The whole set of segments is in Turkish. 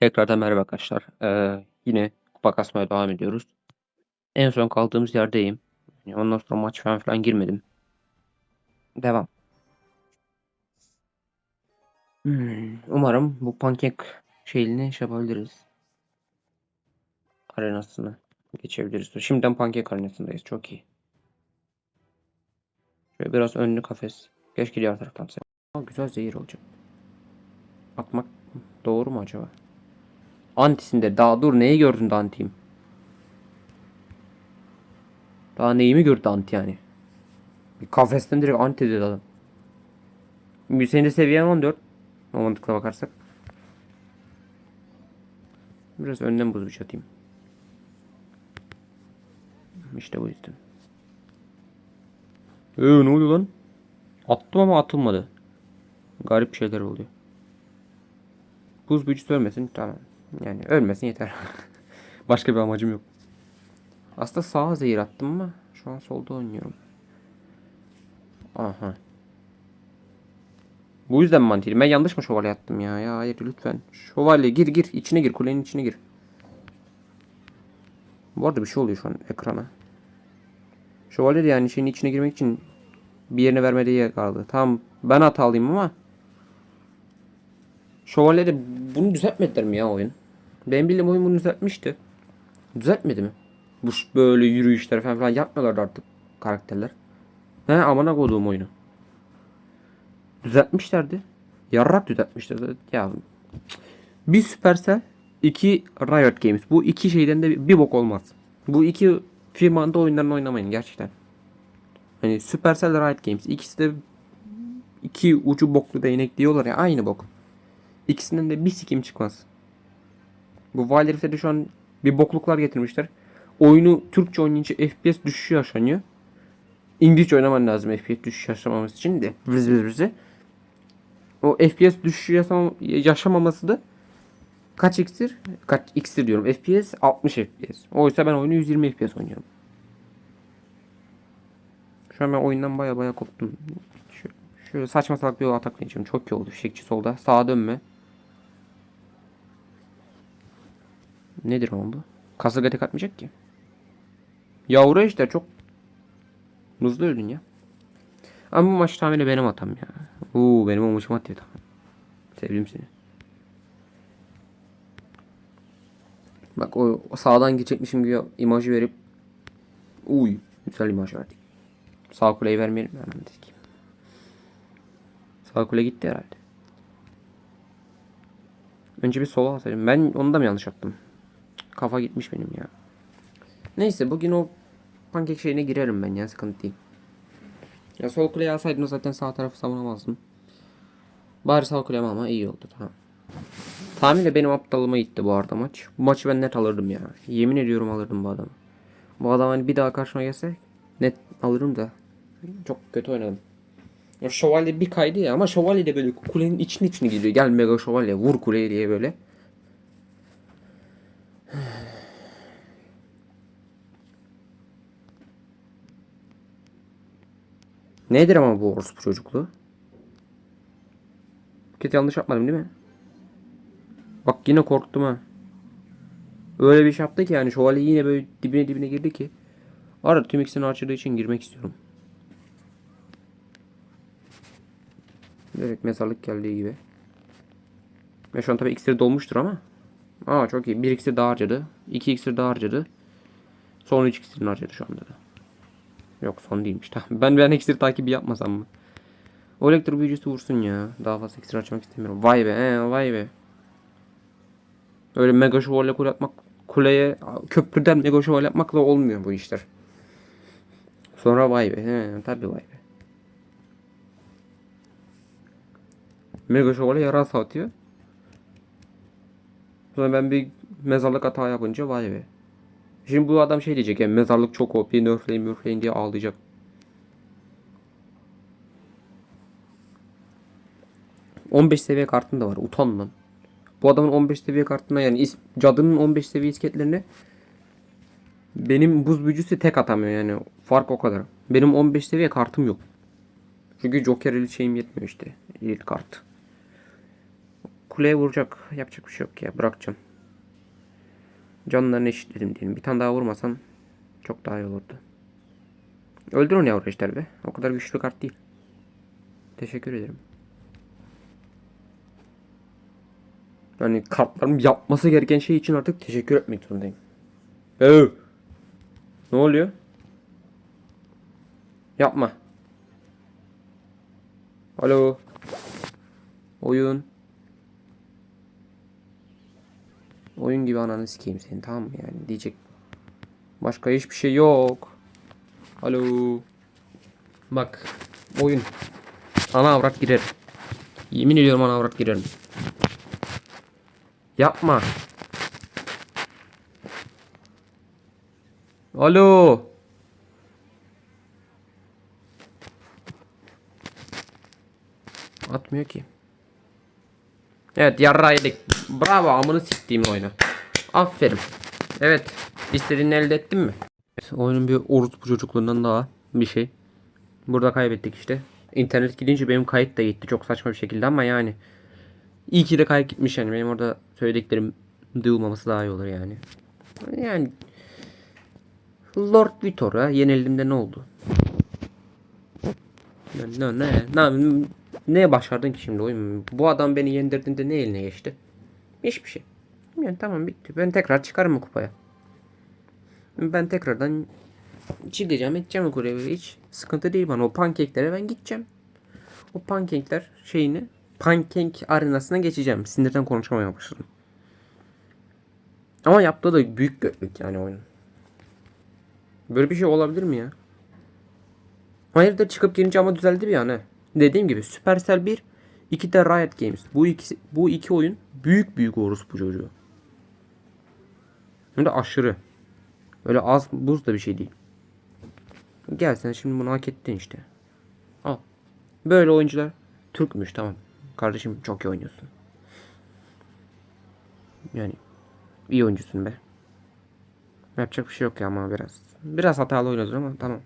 Tekrardan merhaba arkadaşlar. Ee, yine kupa kasmaya devam ediyoruz. En son kaldığımız yerdeyim. Yani Ondan sonra maç falan filan girmedim. Devam. Hmm, umarım bu pankek şeyini şey yapabiliriz. Arenasını geçebiliriz. Şimdiden pankek arenasındayız. Çok iyi. Şöyle biraz önlü kafes. Keşke diğer taraftan. Aa, güzel zehir olacak. Atmak doğru mu acaba? Antisinde. Daha dur neyi gördün de antiyim? Daha neyimi gördü anti yani? Bir kafesten direkt anti dedi adam. Bir Senin de seviyen 14. O mantıkla bakarsak. Biraz önden buz bir atayım. İşte bu yüzden. Ee, ne oluyor lan? Attım ama atılmadı. Garip şeyler oluyor. Buz büyücüsü ölmesin tamam. Yani ölmesin yeter. Başka bir amacım yok. Aslında sağa zehir attım ama şu an solda oynuyorum. Aha. Bu yüzden mi mantiydi? Ben yanlış mı şövalye attım ya? Ya hayır lütfen. Şövalye gir gir. içine gir. Kulenin içine gir. Bu arada bir şey oluyor şu an ekrana. Şövalye de yani şeyin içine girmek için bir yerine vermediği yer kaldı. Tamam ben hatalıyım ama Şövalye de bunu düzeltmediler mi ya oyun? Benim bildiğim oyun bunu düzeltmişti. Düzeltmedi mi? Bu böyle yürüyüşler falan filan yapmıyorlardı artık karakterler. He amına koduğum oyunu. Düzeltmişlerdi. Yarrak düzeltmişlerdi. Ya bir Supercell, iki Riot Games. Bu iki şeyden de bir, bok olmaz. Bu iki firmanın da oyunlarını oynamayın gerçekten. Hani Supercell Riot Games ikisi de iki ucu boklu değnek diyorlar ya aynı bok. İkisinden de bir sikim çıkmaz. Bu Wild Rift'e de şu an bir bokluklar getirmişler. Oyunu Türkçe oynayınca FPS düşüşü yaşanıyor. İngilizce oynaman lazım FPS düşüşü yaşamaması için de. Vız vız vızı. O FPS düşüşü yaşam- yaşamaması da kaç iksir? Kaç iksir diyorum. FPS 60 FPS. Oysa ben oyunu 120 FPS oynuyorum. Şu an ben oyundan baya baya koptum. Şöyle saçma salak bir yol ataklayacağım. Çok iyi oldu. Fişekçi solda. Sağa dönme. Nedir ama bu? Kasırga tek atmayacak ki. Yavru işte çok hızlı öldün ya. Ama bu maç tahmini benim hatam ya. Oo benim olmuşum atıyor tamam. Sevdim seni. Bak o, o sağdan geçecekmişim gibi imajı verip Uy güzel imaj verdik. Sağ kuleyi vermeyelim hemen dedik. Sağ kule gitti herhalde. Önce bir sola atayım. Ben onu da mı yanlış attım? Kafa gitmiş benim ya. Neyse bugün o pankek şeyine girerim ben ya sıkıntı değil. Ya sol kuleyi alsaydım zaten sağ tarafı savunamazdım. Bari sağ kulemi ama iyi oldu tamam. Tahminle benim aptalıma gitti bu arada maç. Bu maçı ben net alırdım ya. Yemin ediyorum alırdım bu adamı. Bu adam hani bir daha karşıma gelse net alırım da. Çok kötü oynadım. Ya şövalye bir kaydı ya ama şövalye de böyle kulenin içine içine gidiyor. Gel mega şövalye vur kuleye diye böyle. Nedir ama bu orospu çocukluğu? Kötü yanlış yapmadım değil mi? Bak yine korktum ha. Öyle bir şey yaptı ki yani şövalye yine böyle dibine dibine girdi ki. Arada tüm ikisini açtığı için girmek istiyorum. Direkt mezarlık geldiği gibi. Ve şu an tabii iksir dolmuştur ama. Aa çok iyi. Bir iksir daha harcadı. İki iksir daha harcadı. Son üç iksirini harcadı şu anda da. Yok son değilmiş. Tamam. Ben ben iksir takibi yapmasam mı? O elektro büyücüsü vursun ya. Daha fazla iksir açmak istemiyorum. Vay be he, vay be. Öyle mega şövalye kule atmak kuleye köprüden mega şövalye yapmakla olmuyor bu işler. Sonra vay be. He, tabii vay be. Mega şövalye yarasa atıyor. Sonra ben bir mezarlık hata yapınca vay be. Şimdi bu adam şey diyecek yani mezarlık çok OP nerfleyin nerfleyin diye ağlayacak. ...15 seviye kartın da var. Utan lan. Bu adamın 15 seviye kartına yani cadının 15 seviye isketlerine... ...benim buz büyücüsü tek atamıyor yani. Fark o kadar. Benim 15 seviye kartım yok. Çünkü Joker el şeyim yetmiyor işte. Elit kart. kuleye vuracak. Yapacak bir şey yok ya. Bırakacağım. Canlarını eşitledim diyelim. Bir tane daha vurmasam çok daha iyi olurdu. Öldür onu yavru be. O kadar güçlü kart değil. Teşekkür ederim. Yani kartlarım yapması gereken şey için artık teşekkür etmek zorundayım. Ee, ne oluyor? Yapma. Alo. Oyun. Oyun gibi ananı sikeyim seni tamam mı yani diyecek. Başka hiçbir şey yok. Alo. Bak. Oyun. Ana avrat girer. Yemin ediyorum ana avrat girerim. Yapma. Alo. Atmıyor ki. Evet yarra yedik. Bravo amını siktiğim oyunu. Aferin. Evet. İstediğini elde ettin mi? Oyunun bir orospu çocukluğundan daha bir şey. Burada kaybettik işte. İnternet gidince benim kayıt da gitti. Çok saçma bir şekilde ama yani. İyi ki de kayıt gitmiş yani. Benim orada söylediklerim duyulmaması daha iyi olur yani. Yani Lord Vitor'a yenildiğimde ne oldu? Ne ne ne ne, başardın ki şimdi oyun? Bu adam beni yendirdiğinde ne eline geçti? Hiçbir şey. Yani tamam bitti. Ben tekrar çıkarım mı kupaya? Ben tekrardan çıkacağım edeceğim o kuleyi. Hiç sıkıntı değil bana. O pankeklere ben gideceğim. O pankekler şeyini pankek arenasına geçeceğim. Sinirden konuşamaya başladım. Ama yaptığı da büyük götlük yani oyun. Böyle bir şey olabilir mi ya? Hayırdır çıkıp gelince ama düzeldi bir an he. Dediğim gibi Supercell 1, 2 de Riot Games. Bu ikisi bu iki oyun büyük büyük orospu çocuğu. Hem de aşırı. Öyle az buz da bir şey değil. Gel sen şimdi bunu hak ettin işte. Al. Böyle oyuncular Türkmüş tamam. Kardeşim çok iyi oynuyorsun. Yani iyi oyuncusun be. Yapacak bir şey yok ya ama biraz. Biraz hatalı oynadın ama tamam.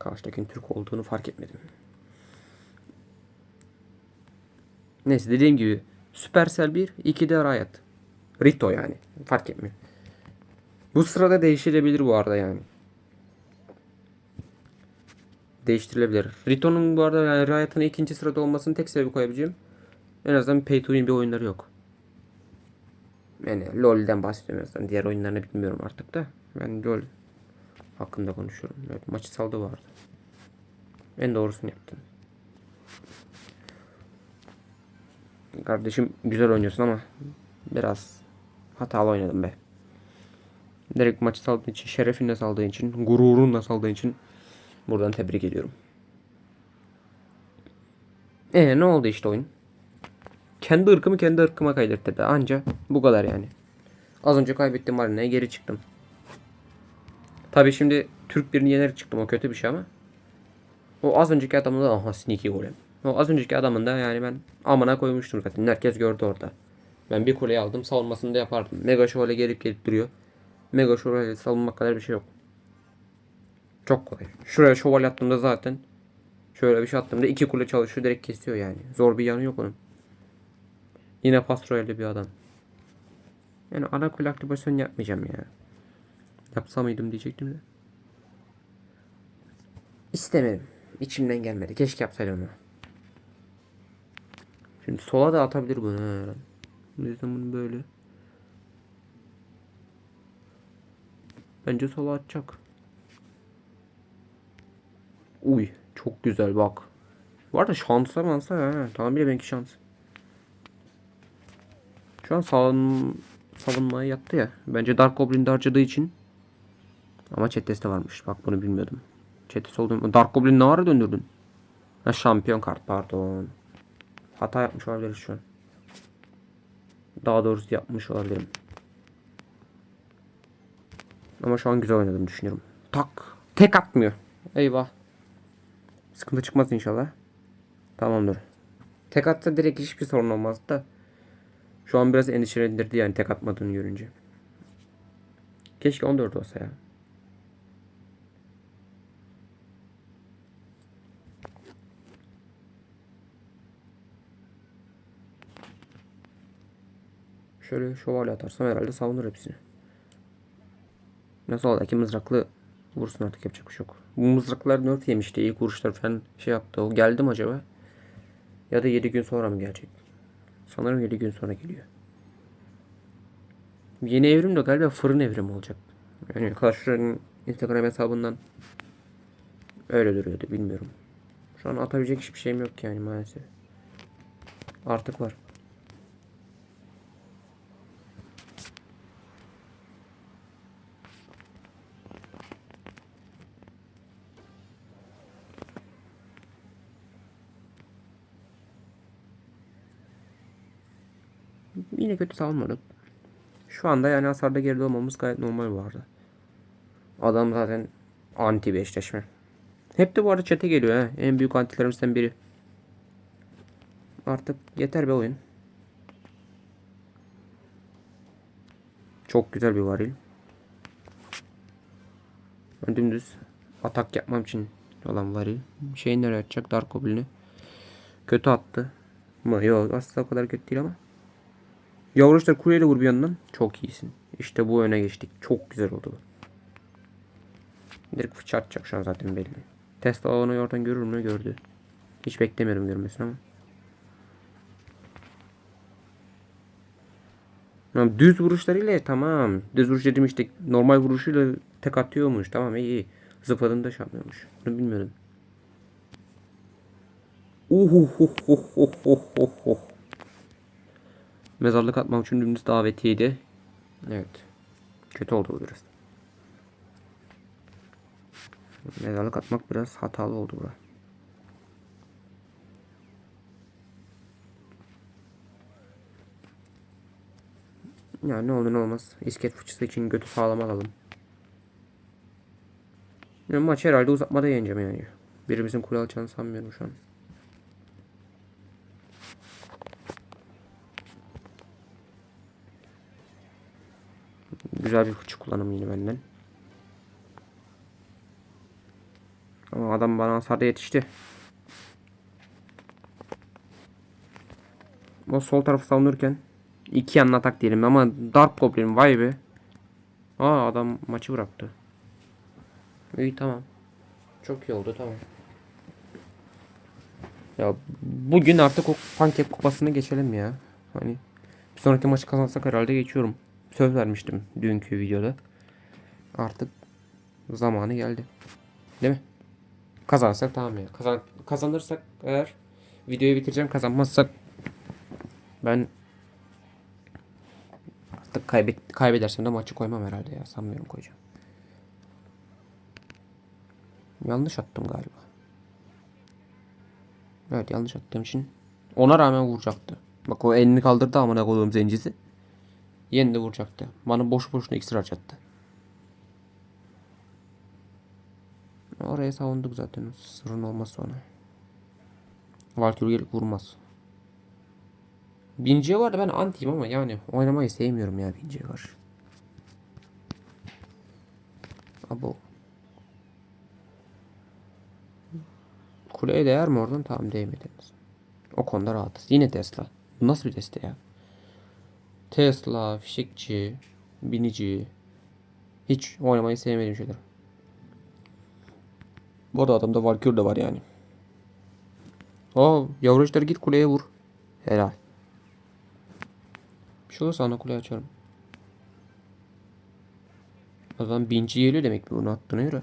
Karşıdakinin Türk olduğunu fark etmedim. Neyse dediğim gibi Supercell 1, 2 de Riot. Rito yani. Fark etmiyor. Bu sırada değiştirebilir bu arada yani. Değiştirilebilir. Rito'nun bu arada yani Riot'ın ikinci sırada olmasının tek sebebi koyabileceğim. En azından pay to win bir oyunları yok. Yani LoL'den bahsediyorum en azından. Diğer oyunlarını bilmiyorum artık da. Ben LoL hakkında konuşuyorum. Evet, maçı saldı vardı. En doğrusunu yaptın. Kardeşim güzel oynuyorsun ama biraz hatalı oynadım be. Direkt maçı saldığın için, şerefinle saldığın için, gururunla saldığın için buradan tebrik ediyorum. E ne oldu işte oyun? Kendi ırkımı kendi ırkıma kaydettirdi. Anca bu kadar yani. Az önce kaybettim arenaya geri çıktım. Tabi şimdi Türk birini yenerek çıktım o kötü bir şey ama. O az önceki adamın da aha sneaky golem. O az önceki adamın da yani ben amına koymuştum zaten. Herkes gördü orada. Ben bir kuleyi aldım savunmasını da yapardım. Mega şöyle gelip gelip duruyor. Mega şöyle savunmak kadar bir şey yok. Çok kolay. Şuraya şövalye attığımda zaten şöyle bir şey attığımda iki kule çalışıyor direkt kesiyor yani. Zor bir yanı yok onun. Yine pastroyelli bir adam. Yani ana kule aktivasyon yapmayacağım ya. Yapsam mıydım diyecektim de. İstemedim. İçimden gelmedi. Keşke yapsaydım onu. Şimdi sola da atabilir bunu. He. O yüzden bunu böyle. Bence sola atacak. Uy çok güzel bak. Bu arada şansa mansa ha. Tamam bile benimki şans. Şu an savun savunmaya yattı ya. Bence Dark Goblin'de harcadığı için. Ama chat varmış. Bak bunu bilmiyordum. Chat olduğunu. Dark Goblin ne ara döndürdün? Ha şampiyon kart pardon. Hata yapmış olabiliriz şu an. Daha doğrusu yapmış olabilirim. Ama şu an güzel oynadım düşünüyorum. Tak. Tek atmıyor. Eyvah. Sıkıntı çıkmaz inşallah. Tamamdır. Tek atsa direkt hiçbir sorun olmaz da. Şu an biraz endişelendirdi yani tek atmadığını görünce. Keşke 14 olsa ya. Şöyle şövalye atarsam herhalde savunur hepsini. Nasıl oldu ki mızraklı vursun artık yapacak bir şey yok. Bu mızraklar nerf yemişti. İlk vuruşlar falan şey yaptı. O geldi mi acaba? Ya da 7 gün sonra mı gelecek? Sanırım 7 gün sonra geliyor. Yeni evrim de galiba fırın evrimi olacak. Yani Clash'ın Instagram hesabından öyle duruyordu bilmiyorum. Şu an atabilecek hiçbir şeyim yok yani maalesef. Artık var. Yine kötü savunmadık. Şu anda yani hasarda geride olmamız gayet normal bu arada. Adam zaten anti bir eşleşme. Hep de bu arada çete geliyor ha. En büyük antilerimizden biri. Artık yeter be oyun. Çok güzel bir varil. Ben dümdüz atak yapmam için olan varil. Şeyi nereye atacak? Dark Goblin'i. Kötü attı. Mı? Yok aslında o kadar kötü değil ama. Yavruçlar kuleyle vur bir yandan. Çok iyisin. İşte bu öne geçtik. Çok güzel oldu bu. Direkt fıçı atacak şu an zaten belli. Tesla onu oradan görür mü? Gördü. Hiç beklemiyorum görmesini ama. Tamam, düz vuruşlarıyla tamam. Düz vuruş dedim işte normal vuruşuyla tek atıyormuş. Tamam iyi iyi. Zıpladığında şey yapmıyormuş. Bunu bilmiyordum. Uhuhuhuhuhuhuhuh. Mezarlık atmam için dümdüz davetiydi. Evet. Kötü oldu bu biraz. Mezarlık atmak biraz hatalı oldu bura. Ya ne olur ne olmaz. İsket fıçısı için götü sağlam alalım. Ya maç herhalde uzatmada yeneceğim yani. Birimizin kule alacağını sanmıyorum şu an. Güzel bir fıçı kullanımı yine benden. Ama adam bana hasarda yetişti. O sol tarafı savunurken iki yanına atak diyelim ama Dark Goblin vay be. Aa adam maçı bıraktı. İyi tamam. Çok iyi oldu tamam. Ya bugün artık o pankek kupasını geçelim ya. Hani bir sonraki maçı kazansak herhalde geçiyorum. Söz vermiştim dünkü videoda. Artık zamanı geldi. Değil mi? Kazansak tamam ya. Kazan kazanırsak eğer videoyu bitireceğim. Kazanmazsak ben artık kaybet kaybedersem de maçı koymam herhalde ya. Sanmıyorum koyacağım. Yanlış attım galiba. Evet yanlış attığım için ona rağmen vuracaktı. Bak o elini kaldırdı amına koyduğum zencisi. Yeni de vuracaktı. Bana boş boşuna iksir harcattı. Oraya savunduk zaten. Sorun olmaz sonra. Valkyrie gelip vurmaz. Binciye var da ben antiyim ama yani oynamayı sevmiyorum ya Binciye var. Abo. Kuleye değer mi oradan? Tamam değmediniz. O konuda rahatız. Yine Tesla. Bu nasıl bir deste ya? Tesla, fişekçi, binici. Hiç oynamayı sevmediğim şeyler. Bu arada adamda Valkyrie de var yani. Aa yavru ejder git kuleye vur. Helal. Bir şey olursa ana kuleye açarım. Zaman binci geliyor demek ki bunu attığına göre.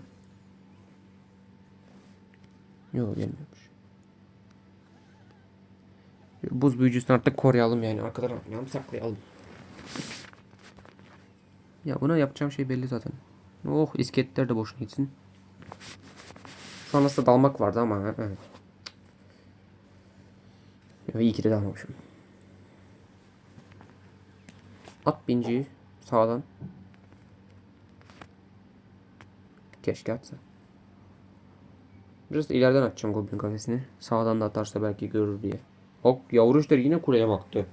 Yok gelmiyormuş. Buz büyücüsünü artık koruyalım yani. Arkadan saklayalım. Ya buna yapacağım şey belli zaten. Oh isketler de boşuna gitsin. Şu an aslında dalmak vardı ama evet. Ya iyi ki de dalmamışım. At binciyi sağdan. Keşke atsa. Biraz ileriden atacağım Goblin kafesini. Sağdan da atarsa belki görür diye. Bak yavru işler yine kuleye baktı.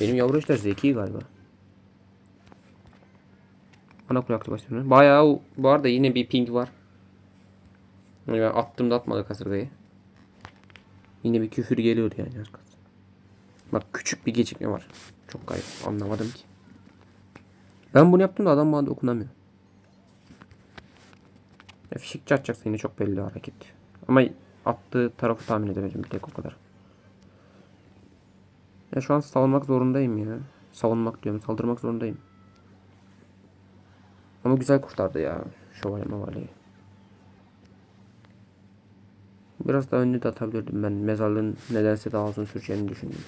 Benim yavru işler zeki galiba. Ana kule aktivasyonu. Bayağı bu arada yine bir ping var. Yani attım da atmadı kasırgayı. Yine bir küfür geliyordu yani. Bak küçük bir gecikme var. Çok garip. Anlamadım ki. Ben bunu yaptım da adam bana dokunamıyor. Ya fişik çarpacaksa yine çok belli hareket. Ama attığı tarafı tahmin edemedim bir tek o kadar. Ya şu an savunmak zorundayım ya. Savunmak diyorum saldırmak zorundayım. Ama güzel kurtardı ya. Şövalye mavalyeyi. Biraz daha önlü de atabilirdim ben. Mezarlığın nedense daha uzun süreceğini düşündüm.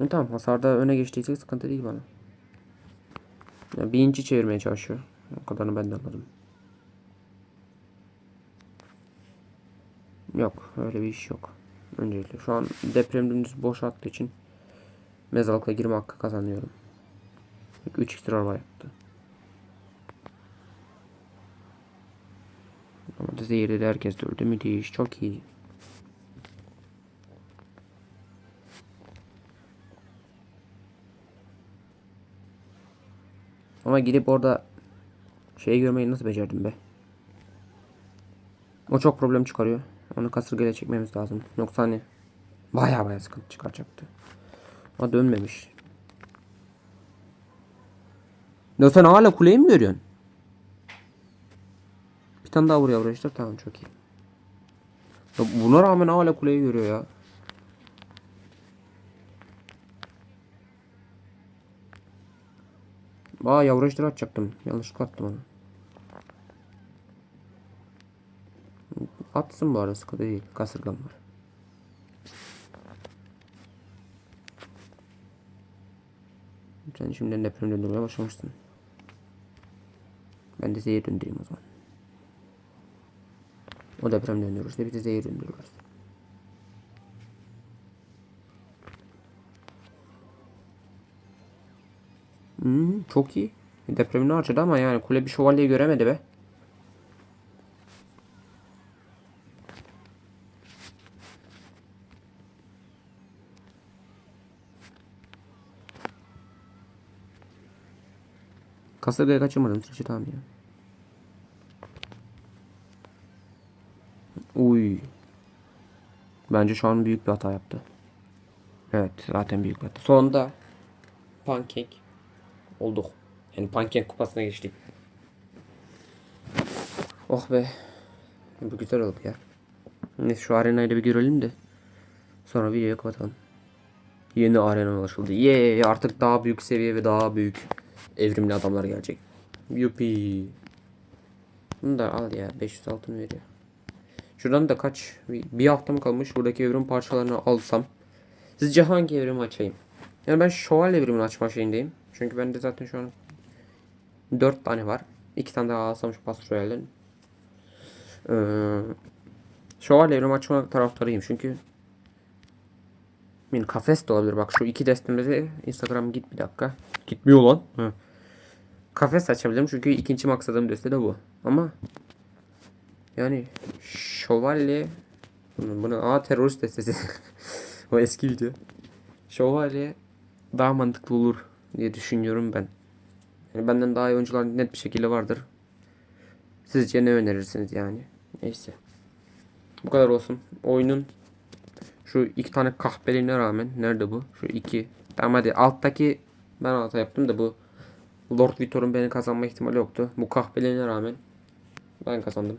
E tamam hasarda öne geçtiyse sıkıntı değil bana. Ya bir inci çevirmeye çalışıyor. O kadarını ben de anladım. Yok öyle bir iş yok. Öncelikle şu an deprem dümdüz boş attığı için mezarlıkla girme hakkı kazanıyorum. 3 ekstra araba yaptı. Ama da zehirli de herkes öldü. Müthiş. Çok iyi. Ama gidip orada şeyi görmeyi nasıl becerdim be? O çok problem çıkarıyor. Onu kasırgayla çekmemiz lazım. Yoksa hani baya baya sıkıntı çıkaracaktı. Ama dönmemiş. Ya sen hala kuleyi mi görüyorsun? Bir tane daha buraya arkadaşlar. Tamam çok iyi. Ya buna rağmen hala kuleyi görüyor ya. Aa yavru ejderi atacaktım. Yanlışlıkla attım onu. Atsın bu arada sıkıntı değil. Kasırgam var. Sen şimdiden deprem döndürmeye başlamışsın. Ben de zehir döndüreyim o zaman. O deprem döndürürse biz de zehir döndürürüz. Hmm, çok iyi. Depremini harcadı ama yani kule bir şövalyeyi göremedi be. Kasırgaya kaçırmadım sürücü tamam ya. Uy. Bence şu an büyük bir hata yaptı. Evet zaten büyük bir hata. Sonunda pankek olduk. Yani pankek kupasına geçtik. Oh be. Bu güzel oldu ya. Neyse şu arenayı da bir görelim de. Sonra videoyu kapatalım. Yeni arena ulaşıldı. Yee artık daha büyük seviye ve daha büyük evrimli adamlar gelecek. Yupi. Bunu da al ya 500 altın veriyor. Şuradan da kaç bir bir hafta mı kalmış buradaki evrim parçalarını alsam. Sizce hangi evrimi açayım? Yani ben şövalye evrimini açma şeyindeyim. Çünkü bende zaten şu an 4 tane var. 2 tane daha alsam şu Pastroyal'den. Ee, şövalye evrimi açma taraftarıyım çünkü Min kafes de olabilir. Bak şu iki destemde Instagram git bir dakika. Gitmiyor lan. Hı. Kafes açabilirim çünkü ikinci maksadım deste de bu. Ama yani şövalye bunu, aa terörist destesi. o eski video. Şövalye daha mantıklı olur diye düşünüyorum ben. Yani benden daha iyi oyuncular net bir şekilde vardır. Sizce ne önerirsiniz yani? Neyse. Bu kadar olsun. Oyunun şu iki tane kahpeliğine rağmen nerede bu? Şu iki. Tamam hadi alttaki ben hata yaptım da bu Lord Vitor'un beni kazanma ihtimali yoktu. Bu kahpeliğine rağmen ben kazandım.